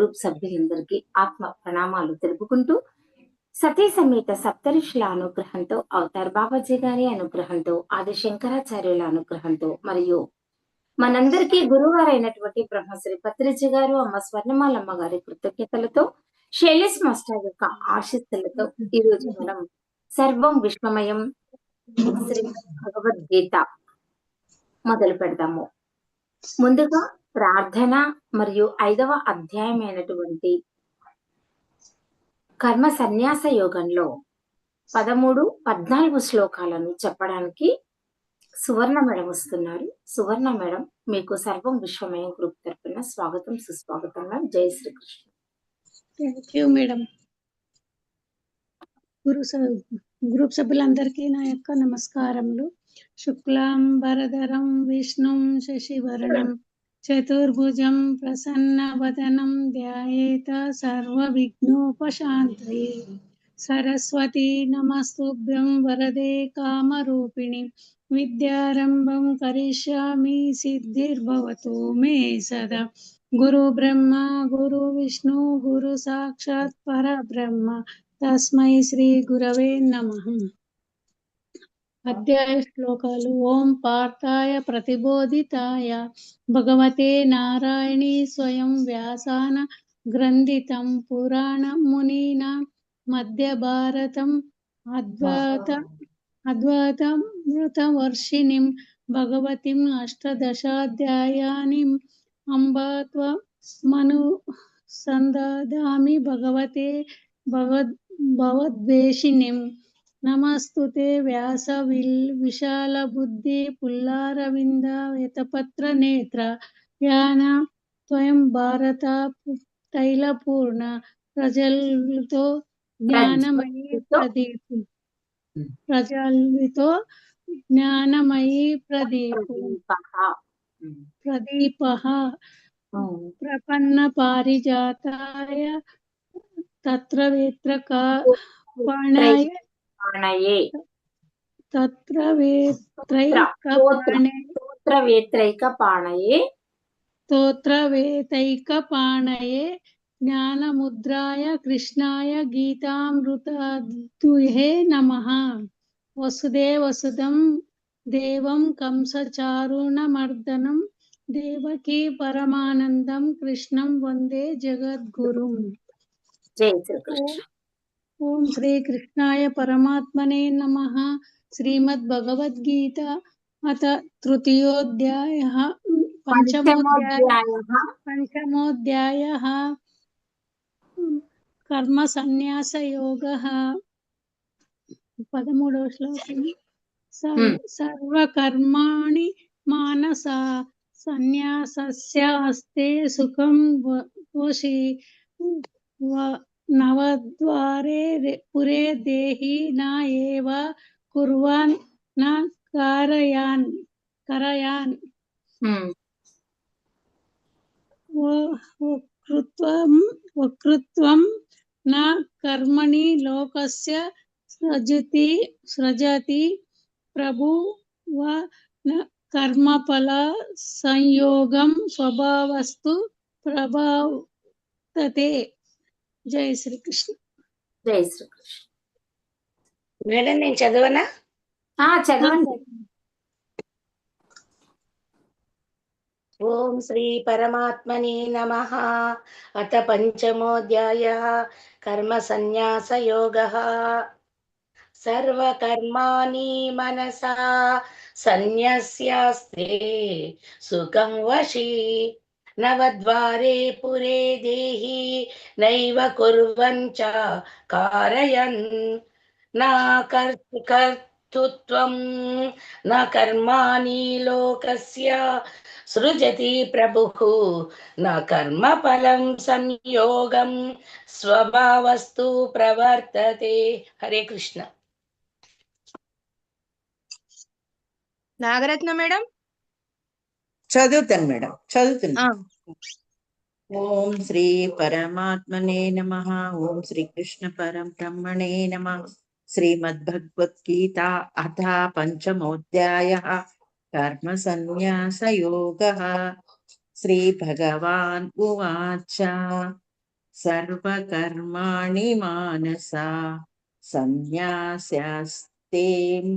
Group సభ్యులందరికీ ఆత్మ ప్రణామాలు తెలుపుకుంటూ సతీ సమేత సప్తఋషుల అనుగ్రహంతో అవతార్ బాబాజీ గారి అనుగ్రహంతో ఆది శంకరాచార్యుల అనుగ్రహంతో మరియు మనందరికీ గురువారైనటువంటి బ్రహ్మశ్రీ పత్రిజీ గారు అమ్మ స్వర్ణమాలమ్మ గారి కృతజ్ఞతలతో శైలేష్ మాస్టర్ యొక్క ఆశీస్సులతో ఈ రోజు మనం సర్వం విశ్వమయం శ్రీ భగవద్గీత మొదలు పెడదాము. ముందుగా ప్రార్థన మరియు ఐదవ అధ్యాయమైనటువంటి కర్మ సన్యాస యోగంలో పదమూడు పద్నాలుగు శ్లోకాలను చెప్పడానికి సువర్ణ మేడం వస్తున్నారు. సువర్ణ మేడం మీకు సర్వం విశ్వమయ గ్రూప్ తరపున స్వాగతం సుస్వాగతం మ్యామ్. జై శ్రీకృష్ణ. Thank you madam. గురు స- గ్రూప్ సభ్యులందరికీ నా యొక్క నమస్కారములు. శుక్లాం వరదరం విష్ణుం శశివరణం చతుర్భుజం ప్రసన్నవదనం ధ్యాయేత సర్వ విఘ్నోపశాంతయే సరస్వతి నమస్తుభ్యం వరదే కామరూపిణి విద్యారంభం కరిష్యామి సిద్ధిర్భవతు మే సదా గురు బ్రహ్మ గురు విష్ణు గురు సాక్షాత్ పరబ్రహ్మ తస్మై శ్రీ గురవే నమ అధ్యాయ శ్లోకాలు. ఓం పార్థాయ ప్రతిబోధితాయ. భగవతే నారాయణీ స్వయం వ్యాసాన గ్రంథితం పురాణ మునీనా మధ్య భారతం అద్వైత అద్వైతమృతవర్షిణిం భగవతిం అష్టదశాధ్యాయాని అంబాత్వ మను సందామి భగవతే భగవద్వేషిణిం నమస్తుతే వ్యాస విల్ విశాల బుద్ధి పుల్లారవింద యతపత్ర నేత్ర యాన త్వయం భారత తైలపూర్ణ ప్రజలతో జ్ఞానమయీ ప్రదీపు. ప్రజలతో జ్ఞానమయీ ప్రదీపు. ప్రదీప ప్రపన్న పారిజాతాయ తత్ర వేత్ర పాణాయ प्रमाणये तत्र वेत्रैकपाणये तत्र वेत्रैकपाणये स्तोत्रवेतैकपाणये ज्ञानमुद्राय कृष्णाय नमः। देवं कंसचारुणमर्दनं देवकी परमानन्दं कृष्णं वंदे जगद्गुरुम्। जय श्रीकृष्ण। కృష్ణం వందే జగద్గురుం జై శ్రీకృష్ణ ఓం శ్రీ కృష్ణాయ పరమాత్మనే నమః శ్రీమద్ భగవద్గీత అత తృతీయోధ్యాయः పంచమోధ్యాయ పంచమోధ్యాయः కర్మ సన్యాస యోగः పదమూడవ శ్లోకం స- Hmm. సర్వకర్మాణి మానస సన్యాసస్య అస్తే సుఖం వ- వశి వ- నవద్వారే రే- పురే దేహి నా ఏవ కుర్వాన్ నా కారయాన్ కరయాన్ జై శ్రీకృష్ణ. జై శ్రీకృష్ణ. మేడం నేను చదవనా? చదవండి. ఓం శ్రీ పరమాత్మనే నమ. అత పంచమోధ్యాయ కర్మ సన్యాస యోగ సర్వకర్మాణి మనసా సన్యస్యాస్తే సుఖం వశి నవద్వారే పురే దేహి నైవ కుర్వన్ చ కారయన్ నా కర్త కర్తృత్వం न कर्माणि लोकस्य सृजति प्रभुः न कर्मफलं संयोगं स्वभावस्तु प्रवर्तते हरे कृष्ण నాగరత్న మేడం చదువుతాను మేడం చదువుతున్నా ఆ, ఓం శ్రీ పరమాత్మనే నమ. ఓం శ్రీ కృష్ణ పరం బ్రహ్మణే నమ. శ్రీమద్భగవద్గీత అథ పంచమోధ్యాయ. కర్మ సన్యాస యోగ శ్రీ భగవాన్ ఉవాచ. సర్వకర్మాణి మానస. సన్యాస్యాస్తే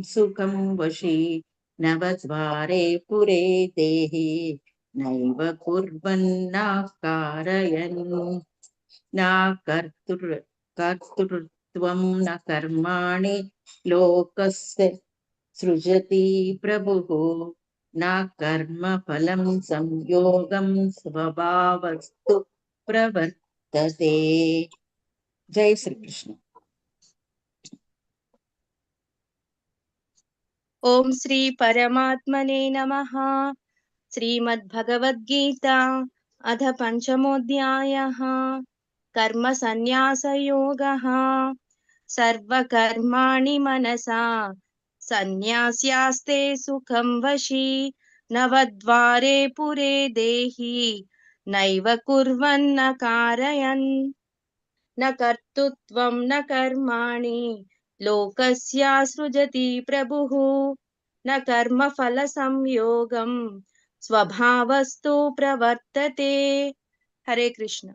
సుఖం వశీ. నవద్వారే పురే దేహి. నైవ కుర్వన్నా కారయన్ నా కర్తృ కర్తృత్వం న కర్మాణి లోకస్య సృజతి ప్రభు నా కర్మ ఫలం సంయోగం స్వభావస్తు ప్రవర్తతే జై శ్రీకృష్ణ ఓం శ్రీ పరమాత్మనే నమ శ్రీమద్భగవద్గీత అథ పంచమోధ్యాయ కర్మ సన్యాసయోగ సర్వకర్మాణి మనసా సన్యాస్యాస్తే సుఖం వశి నవద్వారే పురే దేహి నైవ కుర్వన్న కారయన్ న కర్తృత్వం న కర్మాణి లోకస్య సృజతి ప్రభుః న కర్మఫల సంయోగం స్వభావస్తు ప్రవర్తతే. హరే కృష్ణ.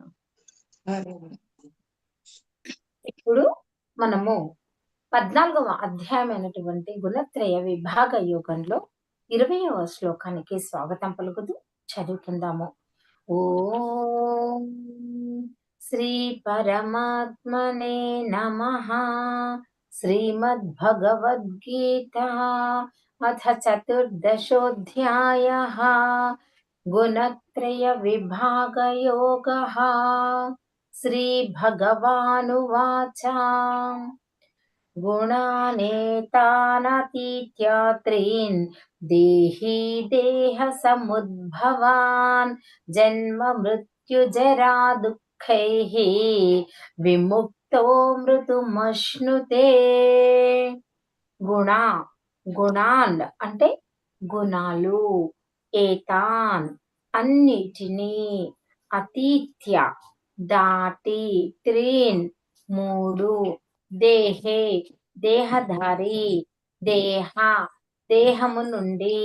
ఇప్పుడు మనము పద్నాలుగవ అధ్యాయమైనటువంటి గుణత్రయ విభాగ యోగంలో ఇరవయవ శ్లోకానికి స్వాగతం పలుకుతూ చదువుకుందాము. ఓ శ్రీ పరమాత్మనే నమ. శ్రీమద్భగవద్గీత. అథ చతుర్దశోధ్యాయ గుణత్రయ విభాగయోగ శ్రీభగవానువాచ గుణానేతానతీత్యాత్రీన్ దేహీ దేహ సముద్భవాన్ జన్మ మృత్యుజరా దుఃఖైః గుణాన్ అంటే గుణాలు ఏతాన్ అన్నిటినీ. అతీత్య దాటి త్రీన్ మూడు దేహే దేహధారి దేహ దేహము నుండి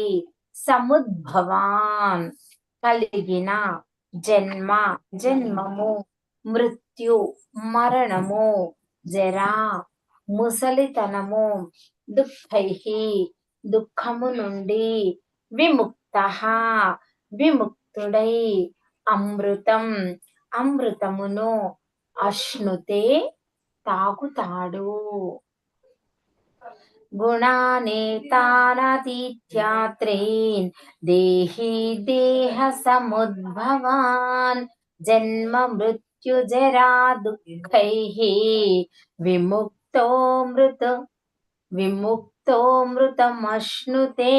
సముద్భవాన్. కలిగిన జన్మ జన్మము మృత్యు మరణము జరా ముసలితనము దుఃఖై దుఃఖము నుండి విముక్త విముక్తుడై అమృతం అమృతమును అశ్నుతే తాగుతాడు. గుణానేతానతీత్యాత్రేన్ దేహి దేహ సముద్భవాన్ జన్మ మృత్యుజరా దుఃఖై విముక్తో మృతు విముక్తోమృతమశ్నుతే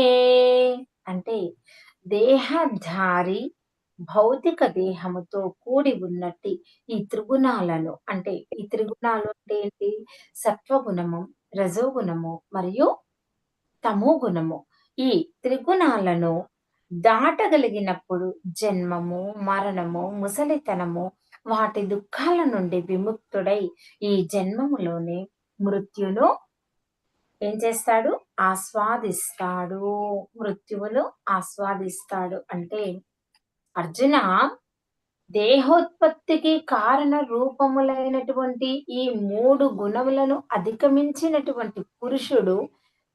అంటే దేహధారి భౌతిక దేహముతో కూడి ఉన్నట్టి ఈ త్రిగుణాలను అంటే ఈ త్రిగుణాలు అంటే ఏంటి? సత్వగుణము రజోగుణము మరియు తమో గుణము ఈ త్రిగుణాలను దాటగలిగినప్పుడు జన్మము మరణము ముసలితనము వాటి దుఃఖాల నుండి విముక్తుడై ఈ జన్మములోనే మృత్యును ఏం చేస్తాడు? ఆస్వాదిస్తాడు. మృత్యువును ఆస్వాదిస్తాడు. అంటే అర్జున దేహోత్పత్తికి కారణ రూపములైనటువంటి ఈ మూడు గుణములను అధిగమించినటువంటి పురుషుడు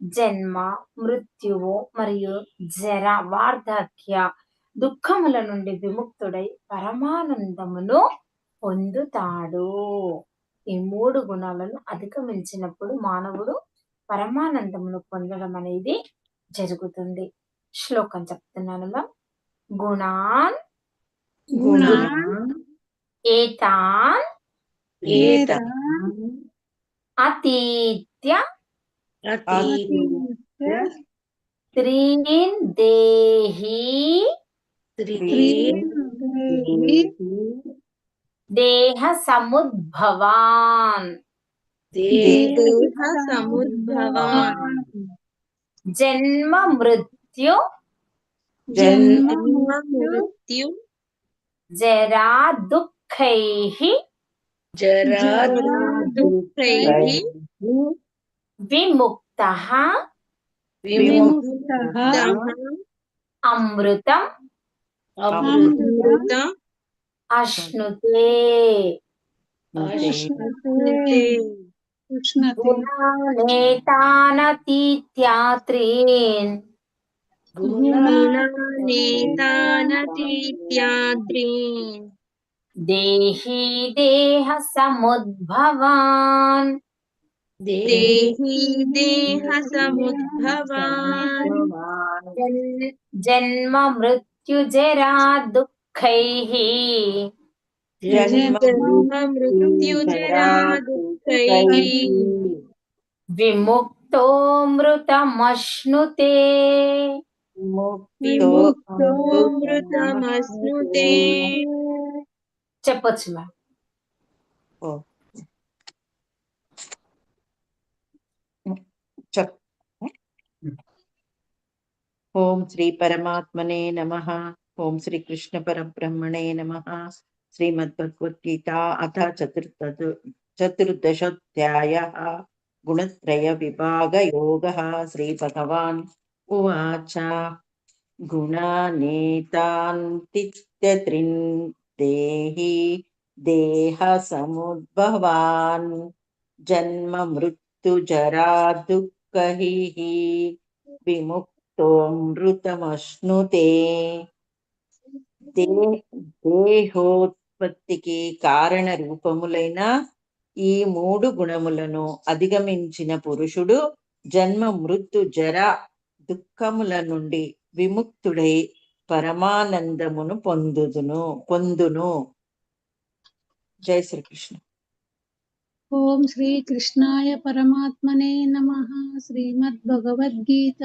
జన్మ మృత్యువు మరియు జర వార్ధక్య దుఃఖముల నుండి విముక్తుడై పరమానందమును పొందుతాడు. ఈ మూడు గుణాలను అధిగమించినప్పుడు మానవుడు పరమానందమును పొందడం అనేది జరుగుతుంది. శ్లోకం చెప్తున్నాను గుణాన్ గుణాన్ ఏతాన్ ఏతాన్ అతీత్య అతీత్య త్రీన్ దేహి త్రీన్ దేహి దేహ సముద్భవాన్ దేహ సముద్భవాన్ జన్మ మృత్యు జన్మ మృత్యు జరా దుఃఖై జరా దుఃఖైః విముక్త విముక్తః అమృతం అమృత అశ్నుతే ఉష్ణతే ఉష్ణతే గుణానేతానతీత్యాత్రీన్ గుణానేతానతీత్యాద్రీన్ దేహి దేహ సముద్భవాన్ దేహి దేహ సముద్భవాన్ జన్- జన్మ మృత్యుజరా దుఃఖైః జన్మ జన్మ మృత్యుజరా దుఃఖైః విముక్తో మృతమశ్నుతే విముక్తో మృతమశ్నుతే చెప్పొచ్చు మ్యామ్ చెప్ ఓం శ్రీ పరమాత్మనే నమ ఓం శ్రీ కృష్ణ పరబ్రహ్మణే నమ శ్రీమద్భగవద్గీత అథ చతుర్థ చతుర్దశోధ్యాయ గుణత్రయ విభాగ యోగ శ్రీ భగవాన్ ఉవాచ గుణానేతాన్తిత్యత్రిన్ దేహి దేహ సముద్భవాన్ జన్మ మృత్యుజరా దుఃఖైః విముక్తోమృతమశ్నుతే దే దేహోత్పత్తికి కారణ రూపములైన ఈ మూడు గుణములను అధిగమించిన పురుషుడు జన్మ మృత్యు జర దుఃఖముల నుండి విముక్తుడై పరమానందమును పొందుదును పొందును. జై శ్రీకృష్ణ. ఓం శ్రీ కృష్ణాయ పరమాత్మనే నమ. శ్రీమద్భగవద్గీత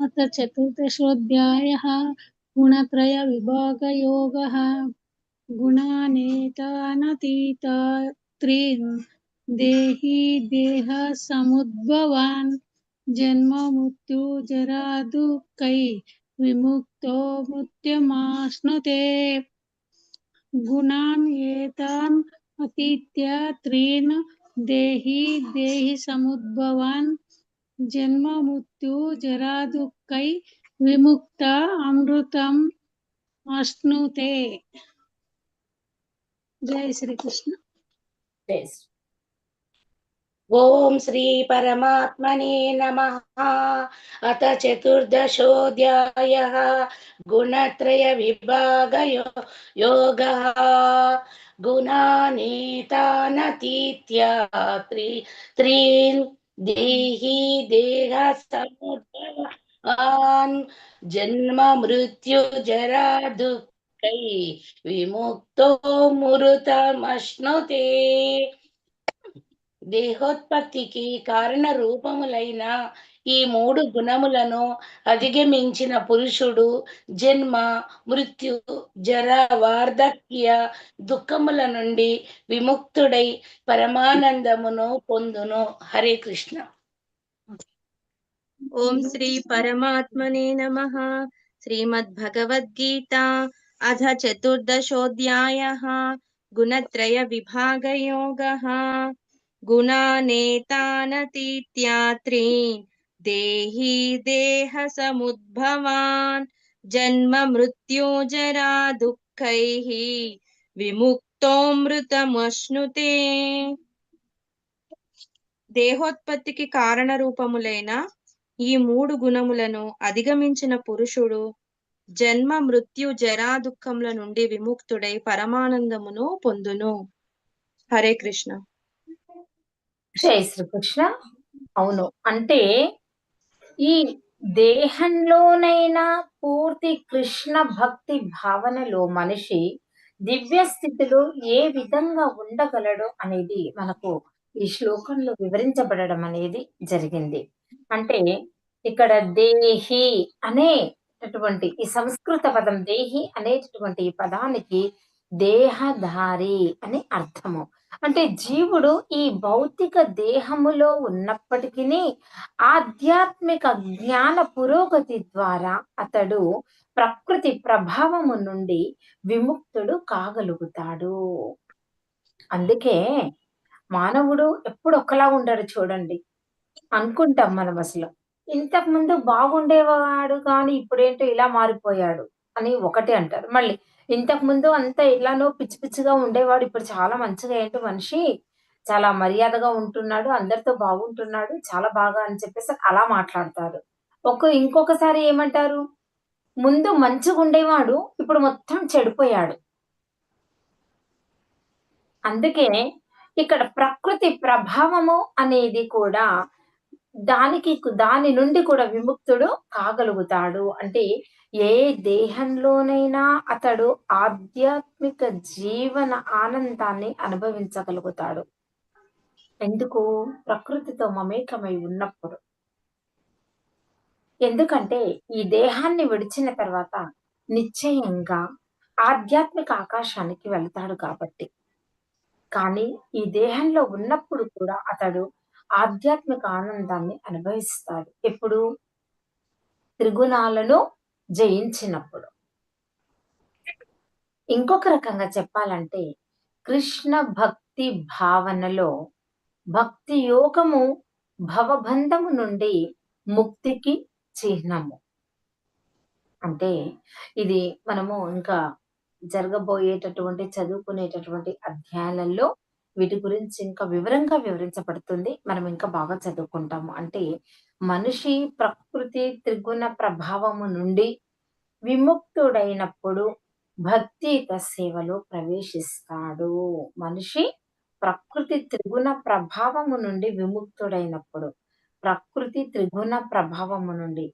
అత చతుర్దశోధ్యాయ గుణత్రయ విభాగ యోగ గుణానేతానతీత త్రీన్ దేహి దేహ సముద్భవాన్ జన్మ మృత్యు జరా దుఃఖై విముక్తో మృత్యుమాశ్నుతే గుణాన్ ఏతాన్ అతీత్య త్రీన్ దేహి దేహి సముద్భవాన్ జన్మ మృత్యు జరా దుఃఖై విముక్త అమృతం అశ్నుతే జై శ్రీకృష్ణ ఓం శ్రీ పరమాత్మనే నమ అత చతుర్దశోధ్యాయ గుణత్రయ విభాగ యోగ గుణానేతానతీత్యా త్రీ త్రీన్ దేహి విముక్తో దేహోత్పత్తికి కారణ రూపములైన ఈ మూడు గుణములను అధిగమించిన పురుషుడు జన్మ మృత్యు జర వార్ధక్య దుఃఖముల నుండి విముక్తుడై పరమానందమును పొందును. హరే కృష్ణ. ఓం శ్రీ పరమాత్మనే నమ. శ్రీమద్భగవద్గీత అధ చతుర్దశోధ్యాయ గుణత్రయ విభాగ యోగ గుణానేతానతీత్యాత్రీ దేహి దేహ సముద్భవాన్ జన్మ మృత్యుజరా దుఃఖైః విముక్తోమృతమశ్నుతే దేహోత్పత్తికి కారణ రూపములైన ఈ మూడు గుణములను అధిగమించిన పురుషుడు జన్మ మృత్యు జరా దుఃఖముల నుండి విముక్తుడై పరమానందమును పొందును. హరే కృష్ణ. జై శ్రీకృష్ణ. అవును అంటే ఈ దేహంలోనైనా పూర్తి కృష్ణ భక్తి భావనలో మనిషి దివ్య స్థితిలో ఏ విధంగా ఉండగలడు అనేది మనకు ఈ శ్లోకంలో వివరించబడడం అనేది జరిగింది. అంటే ఇక్కడ దేహి అనే అనేటటువంటి ఈ సంస్కృత పదం దేహి అనేటటువంటి ఈ పదానికి దేహధారి అని అర్థము. అంటే జీవుడు ఈ భౌతిక దేహములో ఉన్నప్పటికీ ఆధ్యాత్మిక జ్ఞాన పురోగతి ద్వారా అతడు ప్రకృతి ప్రభావము నుండి విముక్తుడు కాగలుగుతాడు. అందుకే మానవుడు ఎప్పుడు ఒకలా ఉండడు చూడండి. అనుకుంటాం మనం అసలు. ఇంతకు ముందు బాగుండేవాడు కానీ ఇప్పుడేంటో ఇలా మారిపోయాడు అని ఒకటి అంటారు. మళ్ళీ ఇంతకు ముందు అంతా ఇలానో పిచ్చి పిచ్చిగా ఉండేవాడు ఇప్పుడు చాలా మంచిగా ఏంటి మనిషి? చాలా మర్యాదగా ఉంటున్నాడు అందరితో బాగుంటున్నాడు చాలా బాగా అని చెప్పేసి అలా మాట్లాడతారు. ఒక ఇంకొకసారి ఏమంటారు? ముందు మంచిగా ఉండేవాడు ఇప్పుడు మొత్తం చెడిపోయాడు. అందుకే ఇక్కడ ప్రకృతి ప్రభావము అనేది కూడా దానికి దాని నుండి కూడా విముక్తుడు కాగలుగుతాడు. అంటే ఏ దేహంలోనైనా అతడు ఆధ్యాత్మిక జీవన ఆనందాన్ని అనుభవించగలుగుతాడు. ఎందుకు? ప్రకృతితో మమేకమై ఉన్నప్పుడు. ఎందుకంటే ఈ దేహాన్ని విడిచిన తర్వాత నిశ్చయంగా ఆధ్యాత్మిక ఆకాశానికి వెళ్తాడు కాబట్టి. కానీ ఈ దేహంలో ఉన్నప్పుడు కూడా అతడు ఆధ్యాత్మిక ఆనందాన్ని అనుభవిస్తాడు. ఎప్పుడు? త్రిగుణాలను జయించినప్పుడు. ఇంకొక రకంగా చెప్పాలంటే కృష్ణ భక్తి భావనలో భక్తి యోగము భవబంధము నుండి ముక్తికి చిహ్నము. అంటే ఇది మనము ఇంకా జరగబోయేటటువంటి చదువుకునేటటువంటి అధ్యాయాలలో వీటి గురించి ఇంకా వివరంగా వివరించబడుతుంది. మనం ఇంకా బాగా చదువుకుంటాము. అంటే మనిషి ప్రకృతి త్రిగుణ ప్రభావము నుండి విముక్తుడైనప్పుడు భక్తియుత సేవలో ప్రవేశిస్తాడు. మనిషి ప్రకృతి త్రిగుణ ప్రభావము నుండి విముక్తుడైనప్పుడు ప్రకృతి త్రిగుణ ప్రభావము నుండి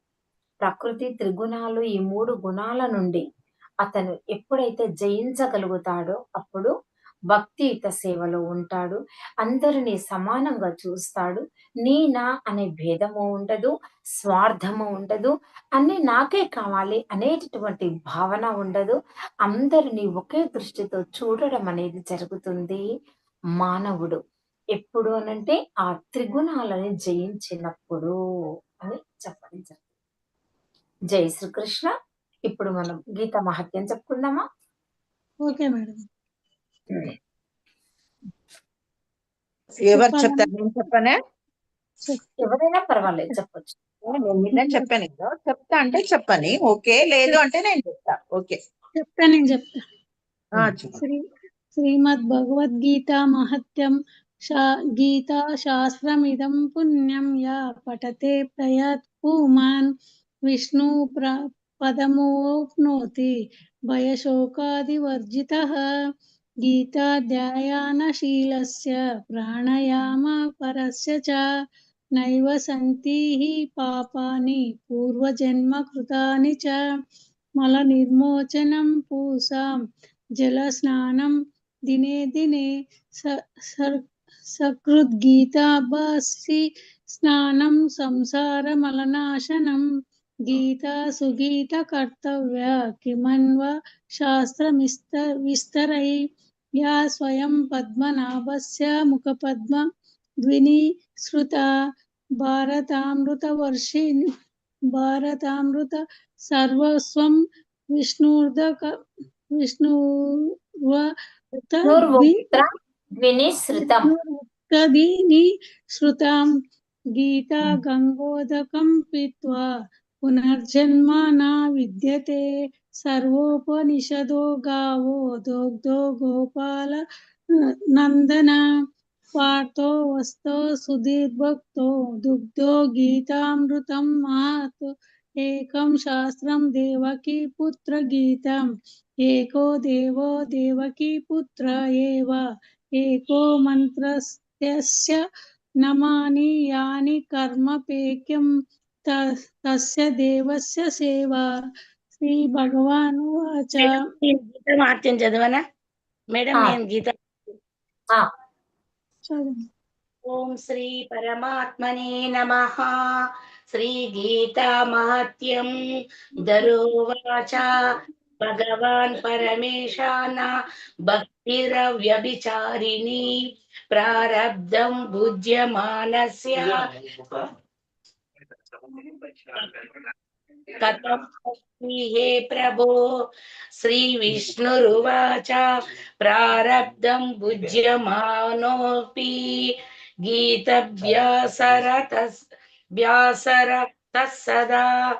ప్రకృతి త్రిగుణాలు ఈ మూడు గుణాల నుండి అతను ఎప్పుడైతే జయించగలుగుతాడో అప్పుడు భక్తియుత సేవలో ఉంటాడు. అందరినీ సమానంగా చూస్తాడు. నీ నా అనే భేదము ఉండదు స్వార్థము ఉండదు అన్నీ నాకే కావాలి అనేటటువంటి భావన ఉండదు. అందరినీ ఒకే దృష్టితో చూడడం అనేది జరుగుతుంది. మానవుడు ఎప్పుడు అనంటే ఆ త్రిగుణాలని జయించినప్పుడు అని చెప్పడం జరుగుతుంది. జై శ్రీకృష్ణ. ఇప్పుడు మనం గీత మహత్యం చెప్పుకుందామా? Okay madam. ఎవరు? చెప్తారు నేను చెప్పనే? ఎవరైనా పర్వాలేదు చెప్పొచ్చు. నేను నిన్న చెప్పాను కదా చెప్తా అంటే చెప్పని ఓకే? లేదు అంటే నేను చెప్తా ఓకే? చెప్తా నేను చెప్తా. శ్రీ శ్రీమద్ భగవద్గీత మహత్యం గీతా శాస్త్రమిదం పుణ్యం యా పఠతే ప్రయత్ పుమాన్ విష్ణు ప్ర పదమోప్నోతి భయశోకాదివర్జిత. గీతాధ్యాయానశీలస్య ప్రాణాయామ పరస్య చ నైవ సంతి హి పాపాని పూర్వజన్మ కృతాని చ మల నిర్మోచనం పూసాం జలస్నానం దినే దినే స- సర్- సకృద్గీతాభాసి స్నానం సంసార మలనాశనం గీత సుగీత కర్తవ్య కిమన్వ శాస్త్రమిస్త విస్తరై యా స్వయం పద్మనాభస్య ముఖపద్మ ద్విని శృత భారతామృతవర్షిణి భారతామృత సర్వస్వం విష్ణుర్దక నూర్వోక్త్ర ద్వినిశ్రుతం విష్ణుర్దీని శృతాం पुनर्जन्म न विद्यते। सर्वोपनिषदो गावो दोग्धो गोपाल नंदन पार्थो वस्तो सुधीर्भक्तो दुग्धो गीतामृतं मातु। एकं शास्त्रं देवकी पुत्र गीतम्। एको देवो देवकी पुत्र एव। एको मन्त्रस्य नमानि यानि कर्मपेक्यम्। నమాని యాని కర్మపేక్యం త- తస్య దేవస్య సేవ శ్రీ భగవాన్ వాచ నేను గీత మహత్యం చదవనా మేడం ఆ. నేను గీత చదువు. ఓం శ్రీ పరమాత్మనే నమ శ్రీ గీతా మహత్యం దరోవాచ భగవాన్ పరమేశాన భక్తిరవ్యభిచారిణి ప్రారబ్ధం భుజ్యమానస్య कथम हे प्रभो? श्रीविष्णुरुवाच प्रारब्धम भुज्यमानोऽपि गीत व्यासर सदा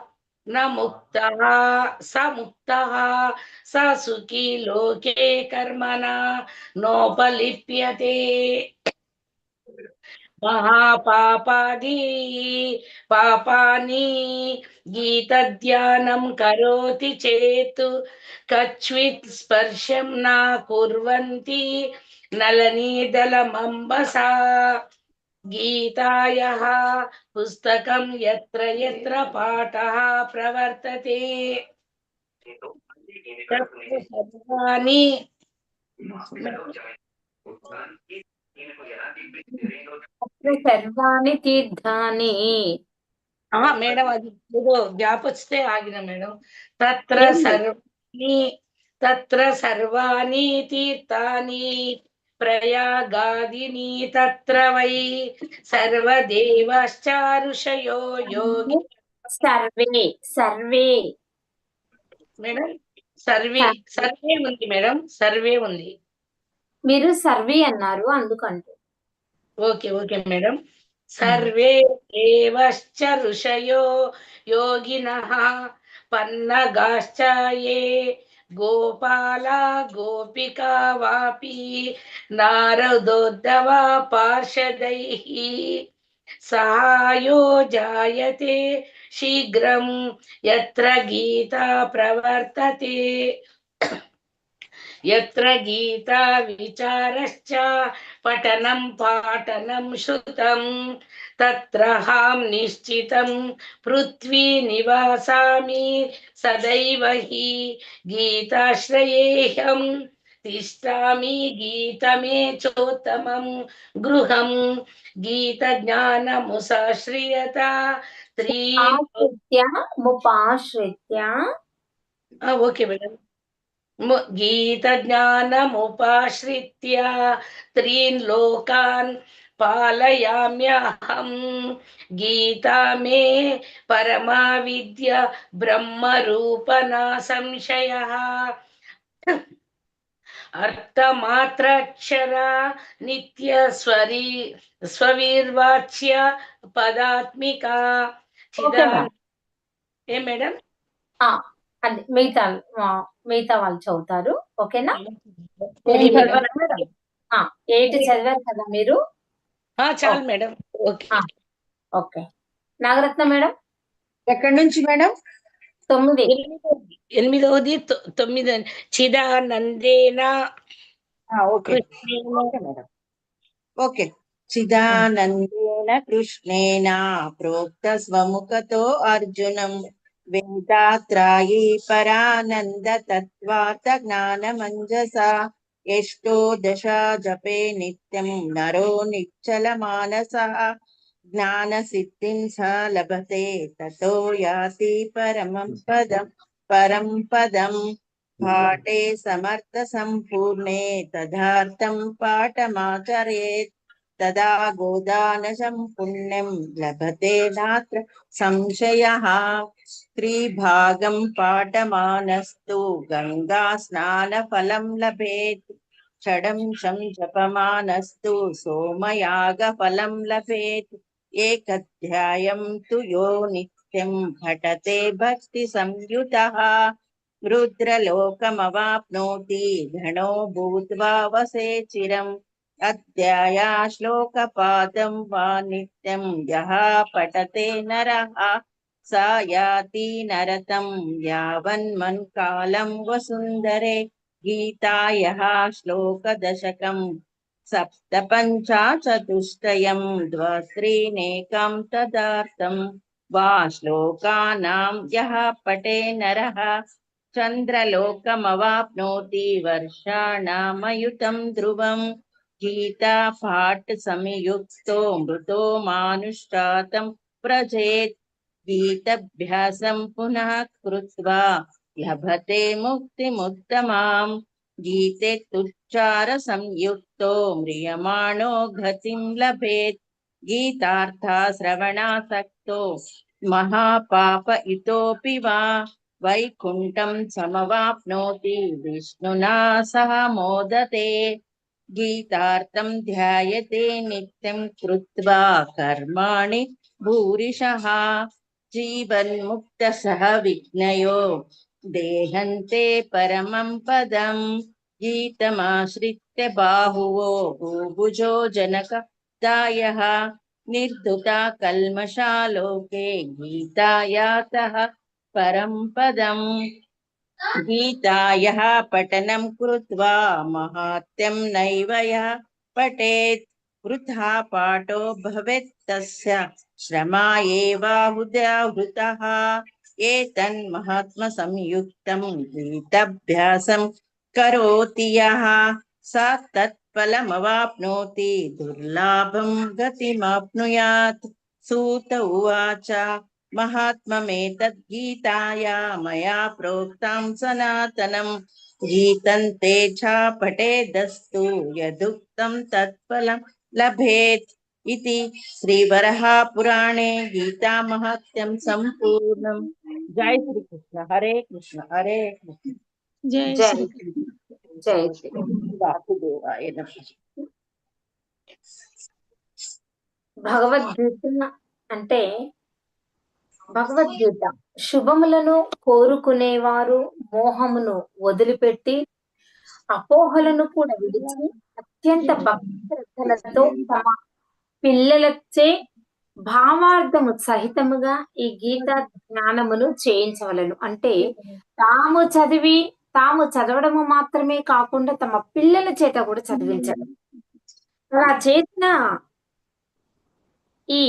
न मुक्तः स मुक्ता स सुखी लोके कर्मण, नोपलिप्यते। మహాపాపాది పాపాని గీత ధ్యానం కరోతి చేతు కచ్విత్ స్పర్శం నా కుర్వంతి నలనీదల మంబస గీతాయ పుస్తకం ఎత్ర ఎత్ర పాఠ ప్రవర్తతే. సర్వాణి. సర్వాణి తీర్థాని మేడం అది ఏదో గ్యాప్ వస్తే ఆగిన మేడం. తత్ర. సర్వాణి తత్ర సర్వాణి తీర్థాని ప్రయాగాదిని తత్ర వై సర్వదేవశ్చారుషయో యోగి. సర్వే సర్వే. మేడం సర్వే సర్వే ఉంది మేడం సర్వే ఉంది. మీరు సర్వే అన్నారు అందుకంటూ. Okay okay madam. సర్వే దేవశ్చ ఋషయో యోగినః పన్నగాశ్చ ఏ గోపాల గోపికా వాపి నారదోద్ధవ పార్షదైః సహాయో జాయతే శీఘ్రం యత్ర గీతా ప్రవర్తతే. यत्र गीता विचारश्च पठनं पाठनं श्रुतं तत्र हाँ निश्चितं पृथ्वी निवासामि सदैव हि गीताश्रयेऽहम् तिष्ठामि गीतमे चोत्तमं गृहं गीतज्ञानमुसाश्रियता त्रीत्या मुपाश्रित्या। ओके मेडम् త్రీన్ లోకాన్ పాలయామ్యహం. గీతా మే పరమా విద్య బ్రహ్మరూపనా సంశయ అర్థమాత్రక్షర నిత్య స్వరీ స్వవీర్వాచ్య పదాత్మిక. ఏ మేడం? మిగతా మిగతా వాళ్ళు చదువుతారు. ఓకేనా? ఎయిట్ చదివారు? కదా మీరు? ఆ, చాలు మేడం. ఓకే. ఆ. ఓకే. నాగరత్న మేడం? ఎక్కడి నుంచి మేడం? తొమ్మిది. ఎనిమిదవది ఎనిమిదవది తొ- తొమ్మిది చిదానందేన. ఆ, ఓకే. కృష్ణేన ఓకే మేడం. ఓకే. చిదానందేన కృష్ణేన ప్రోక్త స్వముఖతో అర్జునం. వేదాత్రాయీ పరానంద తత్వార్థ జ్ఞానమంజస ఎష్టో దశ జపే నిత్యం నరో నిచ్చల మానస జ్ఞాన సిద్ధిం స లభతే తతో యాతి పరమం పదం పరం పదం तदा गोदानजं पुण्यं लभते नात्र संशयः त्रिभागं पाठमानस्तु गङ्गास्नानफलं लभेत् षडं शं जपमानस्तु सोमयागफलं लभेत् एकध्यायं तु यो नित्यं भटते भक्तिसंयुतः रुद्रलोकमवाप्नोति घणो भूत्वा वसे चिरम् अध्याया श्लोकपादं वा नित्यं यः पठते नरः स याति नरतं यावन्मन्कालं वसुन्धरे गीतायः श्लोकदशकम् सप्तपञ्चाचतुष्टयं द्वस्त्रीनेकं तदार्थम् वा श्लोकानां यः पठे नरः चन्द्रलोकमवाप्नोति वर्षाणामयुतं ध्रुवम् गीता पाठ संयुक्तो मृतो मानुष्ठातं व्रजेत् गीतभ्यासं पुनः कृत्वा लभते मुक्तिमुत्तमाम्। गीते तुच्चार संयुक्तो म्रियमाणो गतिं लभेत्। गीतार्था श्रवणासक्तो महापाप इतोऽपि वा। वैकुण्ठं समवाप्नोति, विष्णुना सह मोदते। गीतार्थं ध्यायते नित्यं कृत्वा कर्माणि भूरिशः जीवन्मुक्तसह विघ्नयो देहन्ते परमं पदं। गीतमाश्रित्य बाहुवो भूभुजो जनकदायः। निर्धुता कल्मषालोके गीतायातः परं पदम्। गीता पठनम कृत्वा माहात्म्यं नैव वृथा पाठो भवेत् तस्य। महात्म संयुक्त गीताभ्यास गीताभ्यासं करोति दुर्लाभम स सूत उवाच। గతిమాప్నుయాత్ సూత ఉవాచ మహాత్మమేతద్గీతాయా మయా ప్రోక్తాం సనాతనం గీతం తే ఛా పఠేదస్తు యదుక్తం తత్ఫలం లభేత్ ఇది శ్రీవరహాపురాణే గీతామహాత్మ్యం సంపూర్ణం జై శ్రీకృష్ణ హరే కృష్ణ హరే కృష్ణ జై జై శ్రీ జై శ్రీ వాసుదేవాయ నమః భగవద్గీత అంటే భగవద్గీత. శుభములను కోరుకునేవారు మోహమును వదిలిపెట్టి అపోహలను కూడా విడిచి అత్యంత భక్తి శ్రద్ధలతో తమ పిల్లలచే భావార్థము సహితముగా ఈ గీత జ్ఞానమును చేయించవలను. అంటే తాము చదివి తాము చదవడము మాత్రమే కాకుండా తమ పిల్లల చేత కూడా చదివించడం. అలా చేసిన ఈ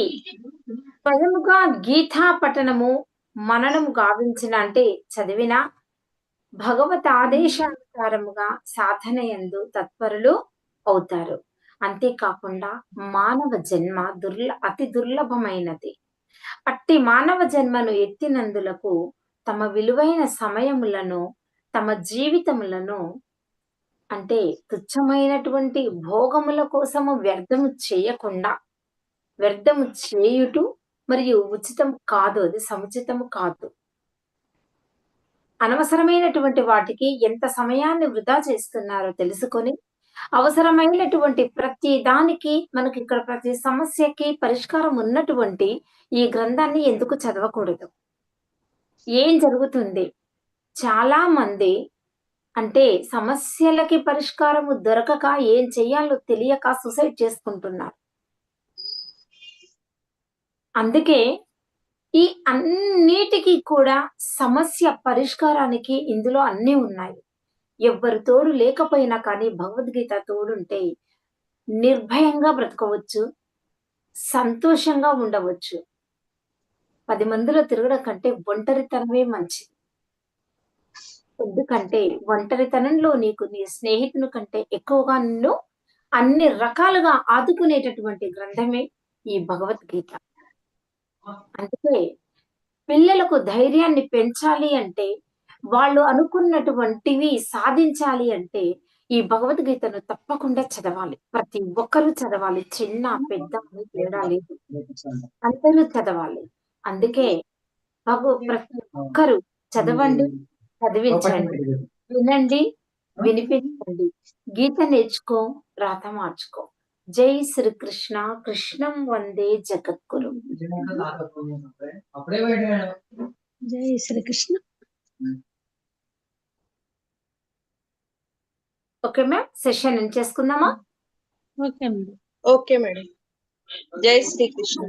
స్వయముగా గీతా పఠనము మననము గావించిన అంటే చదివిన భగవత్ ఆదేశానుసారముగా సాధన ఎందు తత్పరులు అవుతారు. అంతేకాకుండా మానవ జన్మ దుర్ల అతి దుర్లభమైనది. అట్టి మానవ జన్మను ఎత్తినందులకు తమ విలువైన సమయములను తమ జీవితములను అంటే తుచ్చమైనటువంటి భోగముల కోసము వ్యర్థము చేయకుండా వ్యర్థము చేయుట మరియు ఉచితం కాదు అది సముచితము కాదు. అనవసరమైనటువంటి వాటికి ఎంత సమయాన్ని వృధా చేస్తున్నారో తెలుసుకొని అవసరమైనటువంటి ప్రతి దానికి మనకి ఇక్కడ ప్రతి సమస్యకి పరిష్కారం ఉన్నటువంటి ఈ గ్రంథాన్ని ఎందుకు చదవకూడదు? ఏం జరుగుతుంది? చాలా మంది అంటే సమస్యలకి పరిష్కారము దొరకక ఏం చేయాలో తెలియక సూసైడ్ చేసుకుంటున్నారు. అందుకే ఈ అన్నిటికీ కూడా సమస్య పరిష్కారానికి ఇందులో అన్నీ ఉన్నాయి. ఎవ్వరు తోడు లేకపోయినా కానీ భగవద్గీత తోడుంటే నిర్భయంగా బ్రతకవచ్చు సంతోషంగా ఉండవచ్చు. పది మందిలో తిరగడం కంటే ఒంటరితనమే మంచిది. ఎందుకంటే ఒంటరితనంలో నీకు నీ స్నేహితుని కంటే ఎక్కువగా నిన్ను అన్ని రకాలుగా ఆదుకునేటటువంటి గ్రంథమే ఈ భగవద్గీత. అందుకే పిల్లలకు ధైర్యాన్ని పెంచాలి అంటే వాళ్ళు అనుకున్నటువంటివి సాధించాలి అంటే ఈ భగవద్గీతను తప్పకుండా చదవాలి. ప్రతి ఒక్కరూ చదవాలి. చిన్న పెద్ద అని తేడా లేదు. అందరూ చదవాలి. అందుకే భగవ ప్రతి ఒక్కరూ చదవండి చదివించండి. వినండి వినిపించండి. గీత నేర్చుకో రాత మార్చుకో. జై శ్రీకృష్ణ కృష్ణం వందే జగద్గురు. జై శ్రీకృష్ణ. ఓకే మ్యామ్ సెషన్ చేసుకుందామా? Okay madam. Okay madam. జై శ్రీకృష్ణ.